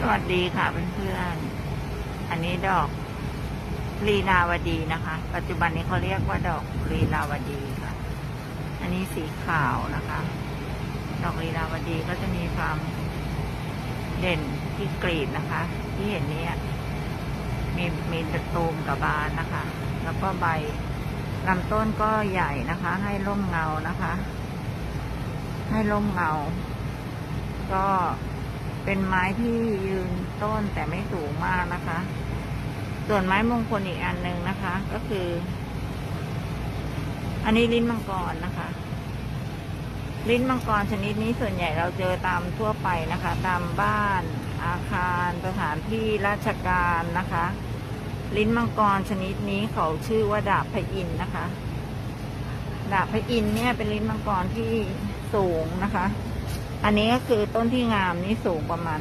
สวัสดีค่ะเพื่อนๆ อันนี้ดอกลีลาวดีนะคะ ปัจจุบันนี้เขาเรียกว่าดอกลีลาวดีค่ะ อันนี้สีขาวนะคะ ดอกลีลาวดีก็จะมีความเด่นที่กลีบนะคะ ที่เห็นเนี้มีมีตะตูมกับบานนะคะ แล้วก็ใบลำต้นก็ใหญ่นะคะ ให้ร่มเงานะคะ ให้ร่มเงา ก็ เป็นไม้ที่ยืนต้นแต่ไม่สูงมากนะคะ ส่วนไม้มงคลอีกอันหนึ่งนะคะ ก็คือ อันนี้ลิ้นมังกรนะคะ ลิ้นมังกรชนิดนี้ส่วนใหญ่เราเจอตามทั่วไปนะคะ ตามบ้าน อาคารสถานที่ราชการนะคะ ลิ้นมังกรชนิดนี้เขาชื่อว่าดาบพระอินนะคะ ดาบพระอินเนี่ยเป็นลิ้นมังกรที่สูงนะคะ อันนี้ก็คือต้นที่งามนี่สูงประมาณ